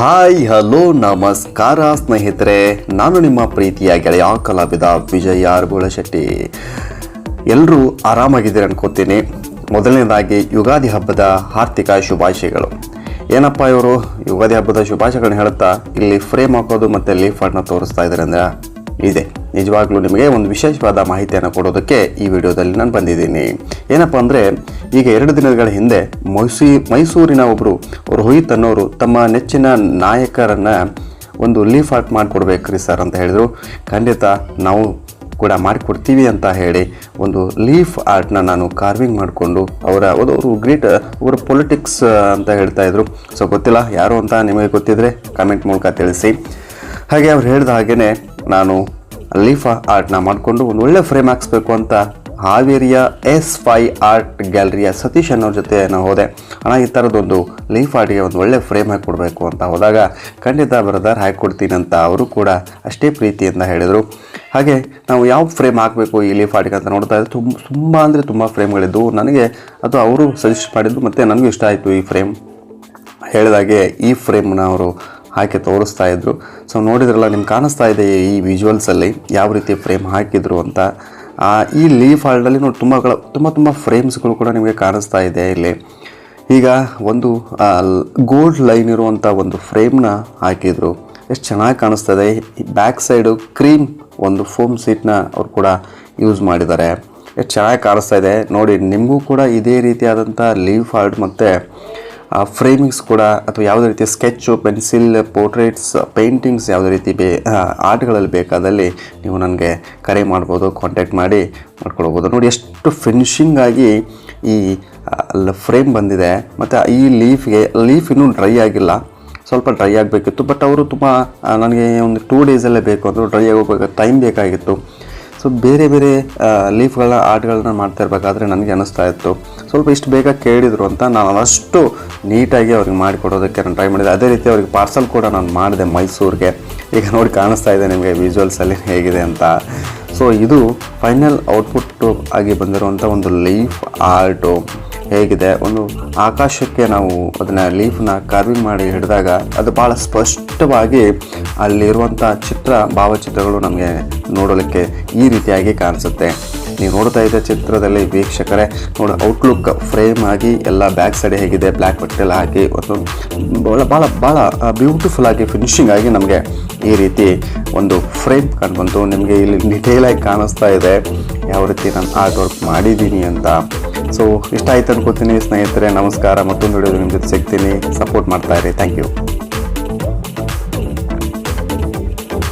Hi, hello, ನಮಸ್ಕಾರ ಸ್ನೇಹಿತರೆ. ನಾನು ನಿಮ್ಮ ಪ್ರೀತಿಯ ಗೆಳೆಯ ಕಲಾವಿದ ವಿಜಯ ಆರ್ ಶೆಟ್ಟಿ ಎಲ್ಲರೂ ಆರಾಮಾಗಿದ್ದೀರಿ ಅನ್ಕೋತೀನಿ. ಮೊದಲನೇದಾಗಿ, ಯುಗಾದಿ ಹಬ್ಬದ ಆರ್ಥಿಕ ಶುಭಾಶಯಗಳು. ಏನಪ್ಪ ಇವರು? ಯುಗಾದಿ ಹಬ್ಬದ ಶುಭಾಶಯಗಳನ್ನ ಹೇಳುತ್ತಾ, ಇಲ್ಲಿ ಫ್ರೇಮ್ ಹಾಕೋದು ಮತ್ತು ಲೀಫ್ ಅನ್ನ ತೋರಿಸ್ತಾ ಇದ್ದಾರೆ ಅಂದ್ರೆ ಇದೆ. ನಿಜವಾಗ್ಲೂ ನಿಮಗೆ ಒಂದು ವಿಶೇಷವಾದ ಮಾಹಿತಿಯನ್ನು ಕೊಡೋದಕ್ಕೆ ಈ ವಿಡಿಯೋದಲ್ಲಿ ನಾನು ಬಂದಿದ್ದೀನಿ. ಏನಪ್ಪ ಅಂದರೆ, ಈಗ ಎರಡು ದಿನಗಳ ಹಿಂದೆ ಮೈಸೂ, ಮೈಸೂರಿನ ಒಬ್ಬರು ರೋಹಿತ್ ಅನ್ನೋರು ತಮ್ಮ ನೆಚ್ಚಿನ ನಾಯಕರನ್ನು ಒಂದು ಲೀಫ್ ಆರ್ಟ್ ಮಾಡಿಕೊಡ್ಬೇಕ್ರಿ ಸರ್ ಅಂತ ಹೇಳಿದರು. ಖಂಡಿತ ನಾವು ಕೂಡ ಮಾಡಿಕೊಡ್ತೀವಿ ಅಂತ ಹೇಳಿ ಒಂದು ಲೀಫ್ ಆರ್ಟ್ನ ನಾನು ಕಾರ್ವಿಂಗ್ ಮಾಡಿಕೊಂಡು ಅವರ, ಅವರು ಗ್ರೇಟ್, ಅವರ ಪೊಲಿಟಿಕ್ಸ್ ಅಂತ ಹೇಳ್ತಾ ಇದ್ರು. ಸೊ ಗೊತ್ತಿಲ್ಲ ಯಾರು ಅಂತ ನಿಮಗೆ ಗೊತ್ತಿದ್ರೆ ಕಮೆಂಟ್ ಮೂಲಕ ತಿಳಿಸಿ. ಹಾಗೆ ಅವ್ರು ಹೇಳಿದ ಹಾಗೆಯೇ ನಾನು ಲೀಫಾ ಆರ್ಟ್ನ ಮಾಡಿಕೊಂಡು ಒಂದು ಒಳ್ಳೆ ಫ್ರೇಮ್ ಹಾಕ್ಸ್ಬೇಕು ಅಂತ ಹಾವೇರಿಯ ಎಸ್ ಫೈ ಆರ್ಟ್ ಗ್ಯಾಲರಿಯ ಸತೀಶ್ ಅನ್ನೋರ ಜೊತೆ ನಾನು ಹೋದೆ. ಅಣ್ಣ, ಈ ಥರದೊಂದು ಲೀಫ್ ಆರ್ಟ್ಗೆ ಒಂದು ಒಳ್ಳೆ ಫ್ರೇಮ್ ಹಾಕಿಕೊಡ್ಬೇಕು ಅಂತ ಹೋದಾಗ ಖಂಡಿತ ಬ್ರದರ್ ಹಾಕಿಕೊಡ್ತೀನಿ ಅಂತ ಅವರು ಕೂಡ ಅಷ್ಟೇ ಪ್ರೀತಿಯಿಂದ ಹೇಳಿದರು. ಹಾಗೆ ನಾವು ಯಾವ ಫ್ರೇಮ್ ಹಾಕಬೇಕು ಈ ಲೀಫ್ ಆರ್ಟ್ಗೆ ಅಂತ ನೋಡ್ತಾ ಇದ್ದೆ ತುಂಬ ತುಂಬ ಅಂದರೆ ತುಂಬ ಫ್ರೇಮ್ಗಳಿದ್ದವು ನನಗೆ ಅದು ಅವರು ಸಜೆಸ್ಟ್ ಮಾಡಿದ್ದು ಮತ್ತು ನನಗೂ ಇಷ್ಟ ಆಯಿತು ಈ ಫ್ರೇಮ್ ಹೇಳಿದಾಗೆ ಈ ಫ್ರೇಮ್ನ ಅವರು ಹಾಕಿ ತೋರಿಸ್ತಾ ಇದ್ದರು ಸೊ ನೋಡಿದ್ರಲ್ಲ, ನಿಮ್ಗೆ ಕಾಣಿಸ್ತಾ ಇದೆ ಈ ವಿಜುವಲ್ಸಲ್ಲಿ ಯಾವ ರೀತಿ ಫ್ರೇಮ್ ಹಾಕಿದ್ರು ಅಂತ? ಈ ಲೀಫ್ ಹಾಲ್ಡಲ್ಲಿ ನೋಡಿ ತುಂಬ ತುಂಬ ತುಂಬ ಫ್ರೇಮ್ಸ್ಗಳು ಕೂಡ ನಿಮಗೆ ಕಾಣಿಸ್ತಾ ಇದೆ ಇಲ್ಲಿ. ಈಗ ಒಂದು ಗೋಲ್ಡ್ ಲೈನ್ ಇರುವಂಥ ಒಂದು ಫ್ರೇಮ್ನ ಹಾಕಿದ್ರು. ಎಷ್ಟು ಚೆನ್ನಾಗಿ ಕಾಣಿಸ್ತದೆ ಬ್ಯಾಕ್ ಸೈಡು ಕ್ರೀಮ್ ಒಂದು ಫೋಮ್ ಸೀಟ್ನ ಅವ್ರು ಕೂಡ ಯೂಸ್ ಮಾಡಿದ್ದಾರೆ. ಎಷ್ಟು ಚೆನ್ನಾಗಿ ಕಾಣಿಸ್ತಾ ಇದೆ. ನೋಡಿ, ನಿಮಗೂ ಕೂಡ ಇದೇ ರೀತಿಯಾದಂಥ ಲೀಫ್ ಹಾಲ್ಡ್ ಮತ್ತು ಫ್ರೇಮಿಂಗ್ಸ್ ಕೂಡ ಅಥವಾ ಯಾವುದೇ ರೀತಿಯ ಸ್ಕೆಚ್ಚು ಪೆನ್ಸಿಲ್ ಪೋರ್ಟ್ರೇಟ್ಸ್ ಪೇಂಟಿಂಗ್ಸ್ ಯಾವುದೇ ರೀತಿ ಬೇ ಆರ್ಟ್ಗಳಲ್ಲಿ ಬೇಕಾದಲ್ಲಿ ನೀವು ನನಗೆ ಕರೆ ಮಾಡ್ಬೋದು ಕಾಂಟ್ಯಾಕ್ಟ್ ಮಾಡಿ ಮಾಡ್ಕೊಳ್ಬೋದು ನೋಡಿ ಎಷ್ಟು ಫಿನಿಶಿಂಗ್ ಆಗಿ ಈ ಫ್ರೇಮ್ ಬಂದಿದೆ. ಮತ್ತು ಈ ಲೀಫ್ಗೆ ಲೀಫ್ ಇನ್ನೂ ಡ್ರೈ ಆಗಿಲ್ಲ. ಸ್ವಲ್ಪ ಡ್ರೈ ಆಗಬೇಕಿತ್ತು. ಬಟ್ ಅವರು ತುಂಬ ನನಗೆ ಒಂದು ಟೂ ಡೇಸಲ್ಲೇ ಬೇಕು. ಅಂದರು ಡ್ರೈ ಆಗೋಗ ಟೈಮ್ ಬೇಕಾಗಿತ್ತು. ಸೊ ಬೇರೆ ಬೇರೆ ಲೀಫ್ಗಳ ಆರ್ಟ್ಗಳನ್ನ ಮಾಡ್ತಾ ಇರಬೇಕಾದ್ರೆ ನನಗೆ ಅನ್ನಿಸ್ತಾ ಇತ್ತು. ಸ್ವಲ್ಪ ಇಷ್ಟು ಬೇಗ ಕೇಳಿದರು ಅಂತ ನಾನು ಅಷ್ಟು ನೀಟಾಗಿ ಅವ್ರಿಗೆ ಮಾಡಿಕೊಡೋದಕ್ಕೆ ನಾನು ಟ್ರೈ ಮಾಡಿದೆ. ಅದೇ ರೀತಿ ಅವ್ರಿಗೆ ಪಾರ್ಸಲ್ ಕೂಡ ನಾನು ಮಾಡಿದೆ ಮೈಸೂರಿಗೆ. ಈಗ ನೋಡಿ ಕಾಣಿಸ್ತಾ ಇದೆ ನಿಮಗೆ ವಿಜುವಲ್ಸಲ್ಲಿ ಹೇಗಿದೆ ಅಂತ. ಸೊ ಇದು ಫೈನಲ್ ಔಟ್ಪುಟ್ ಆಗಿ ಬಂದಿರುವಂಥ ಒಂದು ಲೀಫ್ ಆರ್ಟು ಹೇಗಿದೆ, ಒಂದು ಆಕಾಶಕ್ಕೆ ನಾವು ಅದನ್ನು ಲೀಫ್ನ ಕಾರ್ವಿಂಗ್ ಮಾಡಿ ಹಿಡಿದಾಗ ಅದು ಭಾಳ ಸ್ಪಷ್ಟವಾಗಿ ಅಲ್ಲಿರುವಂಥ ಚಿತ್ರ, ಭಾವಚಿತ್ರಗಳು ನಮಗೆ ನೋಡಲಿಕ್ಕೆ ಈ ರೀತಿಯಾಗಿ ಕಾಣಿಸುತ್ತೆ. ನೀವು ನೋಡ್ತಾ ಇದ್ದ ಚಿತ್ರದಲ್ಲಿ ವೀಕ್ಷಕರೇ, ನೋಡಿ ಔಟ್ಲುಕ್ ಫ್ರೇಮ್ ಆಗಿ ಎಲ್ಲ ಬ್ಯಾಕ್ ಸೈಡ್ ಹೇಗಿದೆ ಬ್ಲ್ಯಾಕ್ ಬಟ್ಟೆಲ್ಲ ಹಾಕಿ, ಒಂದು ಭಾಳ ಭಾಳ ಭಾಳ ಬ್ಯೂಟಿಫುಲ್ ಆಗಿ ಫಿನಿಶಿಂಗ್ ಆಗಿ ನಮಗೆ ಈ ರೀತಿ ಒಂದು ಫ್ರೇಮ್ ಕಂಡುಬಂತು. ನಿಮಗೆ ಇಲ್ಲಿ ಡಿಟೇಲ್ ಆಗಿ ಕಾಣಿಸ್ತಾ ಇದೆ. ಯಾವ ರೀತಿ ನಾನು ಆರ್ಟ್ ವರ್ಕ್ ಮಾಡಿದ್ದೀನಿ ಅಂತ ಸೊ ಇಷ್ಟ ಆಯ್ತು ಅನ್ಕೋತೀನಿ ಸ್ನೇಹಿತರೆ, ನಮಸ್ಕಾರ. ಮತ್ತೊಂದು ವಿಡಿಯೋ ನಿಮ್ಮ ಜೊತೆ ಸಿಗ್ತೀನಿ. ಸಪೋರ್ಟ್ ಮಾಡ್ತಾ ಇರಿ. Thank you